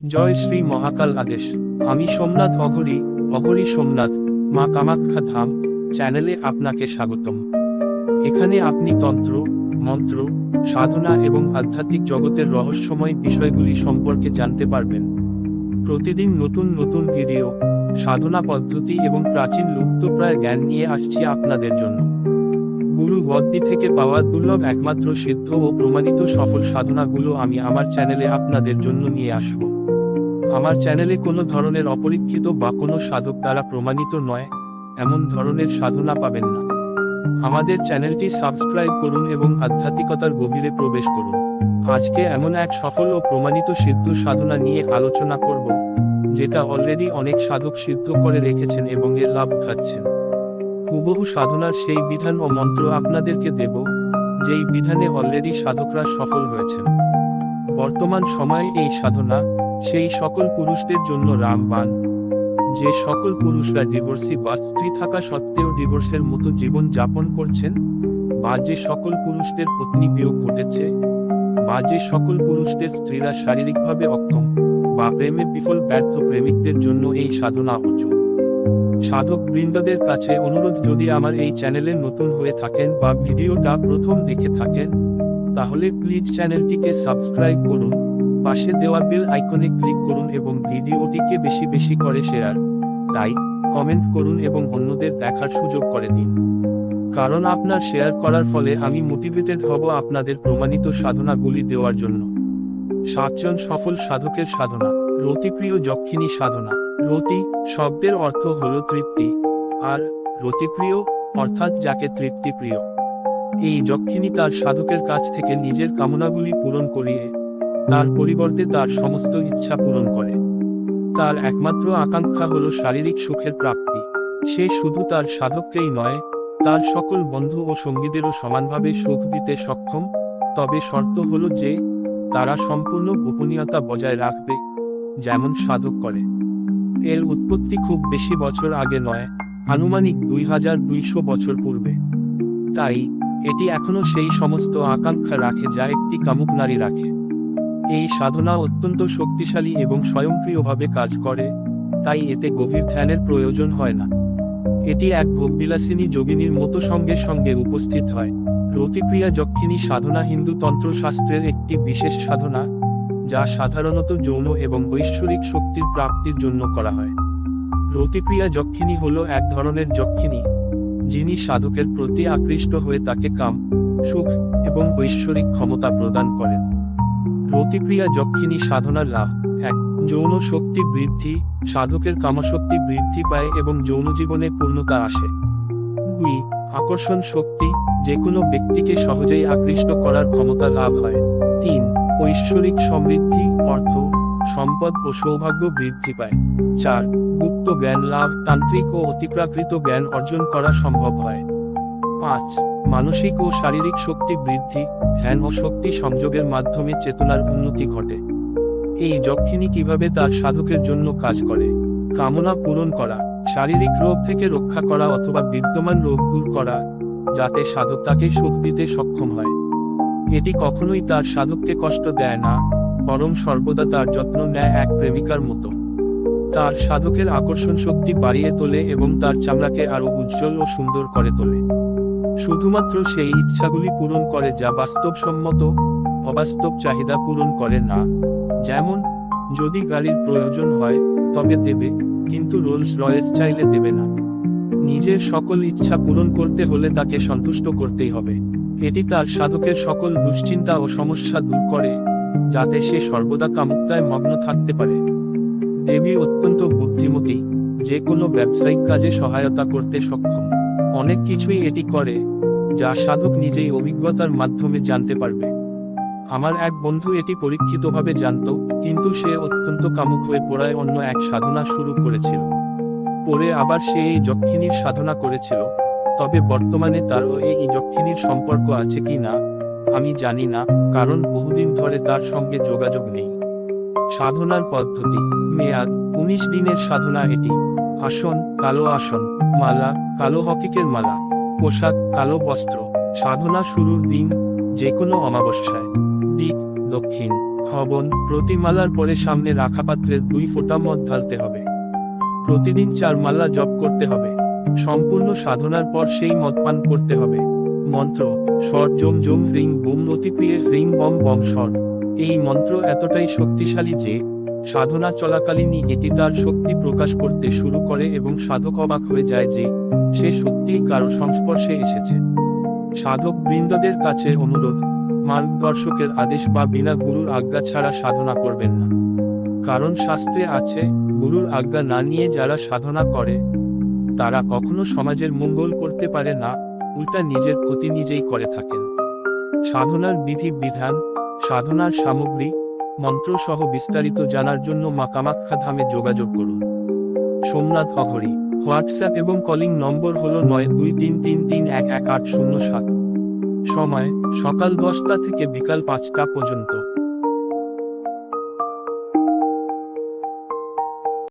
জয় শ্রী মহাকাল আদেশ আমি সোমনাথ অঘরি অঘরি সোমনাথ, মা কামাখ্যা ধাম, চ্যানেলে আপনাকে স্বাগতম। এখানে আপনি তন্ত্র, মন্ত্র, সাধনা এবং আধ্যাত্মিক জগতের রহস্যময় বিষয়গুলি সম্পর্কে জানতে পারবেন। প্রতিদিন নতুন নতুন ভিডিও, সাধনা পদ্ধতি এবং প্রাচীন লুপ্তপ্রায় জ্ঞান নিয়ে আসছি আপনাদের জন্য। গুরু গদ্দি থেকে পাওয়া দুর্লভ একমাত্র সিদ্ধ ও প্রমাণিত সফল সাধনাগুলো আমি আমার চ্যানেলে আপনাদের জন্য নিয়ে আসব। আমার চ্যানেলে কোনো ধরনের অপরীক্ষিত বা কোনো সাধক দ্বারা প্রমাণিত নয়, এমন ধরনের সাধনা পাবেন না। আমাদের চ্যানেলটি সাবস্ক্রাইব করুন এবং আধ্যাত্মিকতার গভীরে প্রবেশ করুন। আজকে এমন এক সফল ও প্রমাণিত সিদ্ধ সাধনা নিয়ে আলোচনা করব, যেটা অলরেডি অনেক সাধক সিদ্ধ করে রেখেছেন এবং এর লাভ খাচ্ছেন। হুবহু সাধনার সেই বিধান ও মন্ত্র আপনাদেরকে দেব, যেই বিধানে অলরেডি সাধকরা সফল হয়েছেন। বর্তমান সময়ে এই সাধনা সেই সকল পুরুষদের জন্য রামবান যে সকল পুরুষরা ডিভোর্সি বা স্ত্রী থাকা সত্ত্বেও ডিভোর্সের মতো জীবন যাপন করছেন, বা যে সকল পুরুষদের পত্নী বিয়োগ ঘটেছে, বা যে সকল পুরুষদের স্ত্রীরা শারীরিকভাবে অক্ষম, বা প্রেমে বিফল ব্যর্থ প্রেমিকদের জন্য এই সাধনা অচল। সাধক বৃন্দদের কাছে অনুরোধ, যদি আমার এই চ্যানেলে নতুন হয়ে থাকেন বা ভিডিওটা প্রথম দেখে থাকেন, তাহলে প্লিজ চ্যানেলটিকে সাবস্ক্রাইব করুন। পাশে দেওয়া বেল আইকনে ক্লিক করুন এবং ভিডিওটিকে বেশি বেশি করে শেয়ার, লাইক, কমেন্ট করুন এবং অন্যদের দেখার সুযোগ করে দিন। কারণ আপনার শেয়ার করার ফলে আমি মোটিভেটেড হব আপনাদের প্রমাণিত সাধনাগুলি দেওয়ার জন্য। সাতজন সফল সাধকের সাধনা রতিপ্রিয় যক্ষিণী সাধনা। রতি, শব্দের অর্থ হল তৃপ্তি, আর রতিপ্রিয় অর্থাৎ যাকে তৃপ্তিপ্রিয় এই যক্ষিণী তার সাধকের কাছ থেকে নিজের কামনাগুলি পূরণ করিয়ে তার পরিবর্তে তার সমস্ত ইচ্ছা পূরণ করে। তার একমাত্র আকাঙ্ক্ষা হল শারীরিক সুখের প্রাপ্তি। সে শুধু তার সাধককেই নয়, তার সকল বন্ধু ও সঙ্গীদেরও সমানভাবে সুখ দিতে সক্ষম। তবে শর্ত হল যে, তারা সম্পূর্ণ গোপনীয়তা বজায় রাখবে, যেমন সাধক করে। এর উৎপত্তি খুব বেশি বছর আগে নয়, আনুমানিক দুই হাজার দুইশো বছর পূর্বে। তাই, এটি এখনও সেই সমস্ত আকাঙ্ক্ষা রাখে যা একটি কামুক নারী রাখে। এই সাধনা অত্যন্ত শক্তিশালী এবং স্বয়ংক্রিয়ভাবে কাজ করে, তাই এতে গভীর ধ্যানের প্রয়োজন হয় না। এটি এক ভোগবিলাসিনী যোগিনীর মতো সঙ্গে সঙ্গে উপস্থিত হয়। রতিপ্রিয়া যক্ষিণী সাধনা হিন্দু তন্ত্রশাস্ত্রের একটি বিশেষ সাধনা, যা সাধারণত যৌন এবং ঐশ্বরিক শক্তির প্রাপ্তির জন্য করা হয়। রতিপ্রিয়া যক্ষিণী হল এক ধরনের যক্ষিণী, যিনি সাধকের প্রতি আকৃষ্ট হয়ে তাকে কাম, সুখ এবং ঐশ্বরিক ক্ষমতা প্রদান করেন। রতিপ্রিয়া যক্ষিণী সাধনার লাভ। এক, যৌন শক্তি বৃদ্ধি, সাধকের কামশক্তি বৃদ্ধি পায় এবং যৌন জীবনে পূর্ণতা আসে। দুই, আকর্ষণ শক্তি যে কোনো ব্যক্তিকে সহজেই আকৃষ্ট করার ক্ষমতা লাভ হয়। তিন, ঐশ্বরিক সমৃদ্ধি, অর্থ, সম্পদ ও সৌভাগ্য বৃদ্ধি পায়। চার, গুপ্ত জ্ঞান লাভ, তান্ত্রিক ও অতিপ্রাকৃত জ্ঞান অর্জন করা সম্ভব হয়। পাঁচ মানসিক ও শারীরিক শক্তি বৃদ্ধি, ধ্যান ও শক্তি সংযোগের মাধ্যমে চেতনার উন্নতি ঘটে। এই যক্ষিণী কীভাবে তার সাধকের জন্য কাজ করে? কামনা পূরণ করা, শারীরিক রোগ থেকে রক্ষা করা অথবা বিদ্যমান রোগ দূর করা, যাতে সাধক তাকে সুখ দিতে সক্ষম হয়। এটি কখনোই তার সাধককে কষ্ট দেয় না, বরং সর্বদা তার যত্ন নেয় এক প্রেমিকার মতো। তার সাধকের আকর্ষণ শক্তি বাড়িয়ে তোলে এবং তার চামড়াকে আরও উজ্জ্বল ও সুন্দর করে তোলে। শুধুমাত্র সেই ইচ্ছাগুলি পূরণ করে যা বাস্তবসম্মত, অবাস্তব চাহিদা পূরণ করে না। যেমন, যদি গাড়ির প্রয়োজন হয়, তবে দেবে, কিন্তু রোলস রয়েস চাইলে দেবে না। নিজের সকল ইচ্ছা পূরণ করতে হলে তাকে সন্তুষ্ট করতেই হবে। এটি তার সাধকের সকল দুশ্চিন্তা ও সমস্যা দূর করে, যাতে সে সর্বদা কামুক্তায় মগ্ন থাকতে পারে। দেবী অত্যন্ত বুদ্ধিমতী, যে কোনো ব্যবসায়িক কাজে সহায়তা করতে সক্ষম। অনেক কিছুই এটি করে যা সাধক নিজেই অভিজ্ঞতার মাধ্যমে জানতে পারবে। আমার এক বন্ধু এটি পরীক্ষিতভাবে জানত, কিন্তু সে অত্যন্ত কামুক হয়ে পড়ায় অন্য এক সাধনা শুরু করেছিল। পরে আবার সে এই যক্ষিণীর সাধনা করেছিল, তবে বর্তমানে তার ও এই যক্ষিণীর সম্পর্ক আছে কি না, আমি জানি না, কারণ বহুদিন ধরে তার সঙ্গে যোগাযোগ নেই। সাধনার পদ্ধতি, মেয়াদ, উনিশ দিনের সাধনা এটি। আসন, কালো আসন, মালা, কালো হকিকের মালা। পোশাক, কালো বস্ত্র, সাধনা শুরুর দিন যে কোনো অমাবস্যায়। দিক, দক্ষিণ, হবন, প্রতিমালার পরে সামনে রাখা পাত্রের দুই ফোঁটা মদ ঢালতে হবে। প্রতিদিন চার মালা জপ করতে হবে। সম্পূর্ণ সাধনার পর সেই মদ পান করতে হবে। মন্ত্র, স্বর, জম জম, হ্রিং, বুম অতিপ্রিয় হ্রিং, বম বম, স্বর। এই মন্ত্র এতটাই শক্তিশালী যে সাধনা চলাকালীনই এটি তার শক্তি প্রকাশ করতে শুরু করে এবং সাধক অবাক হয়ে যায় যে, সে সত্যিই কারও সংস্পর্শে এসেছে। সাধক বৃন্দদের কাছে অনুরোধ, মার্গদর্শকের আদেশ বা বিনা গুরুর আজ্ঞা ছাড়া সাধনা করবেন না। কারণ শাস্ত্রে আছে, গুরুর আজ্ঞা না নিয়ে যারা সাধনা করে, তারা কখনো সমাজের মঙ্গল করতে পারে না, উল্টা নিজের ক্ষতি নিজেই করে থাকেন। সাধনার বিধি বিধান, সাধনার সামগ্রী মন্ত্র সহ বিস্তারিত জানার জন্য মা কামাখ্যা ধামে যোগাযোগ করুন। সোমনাথ অহরি হোয়াটসঅ্যাপ এবং কলিং নম্বর হল নয় দুই তিন তিন তিন এক এক আট শূন্য সাত। সময়, সকাল দশটা থেকে বিকাল পাঁচটা পর্যন্ত।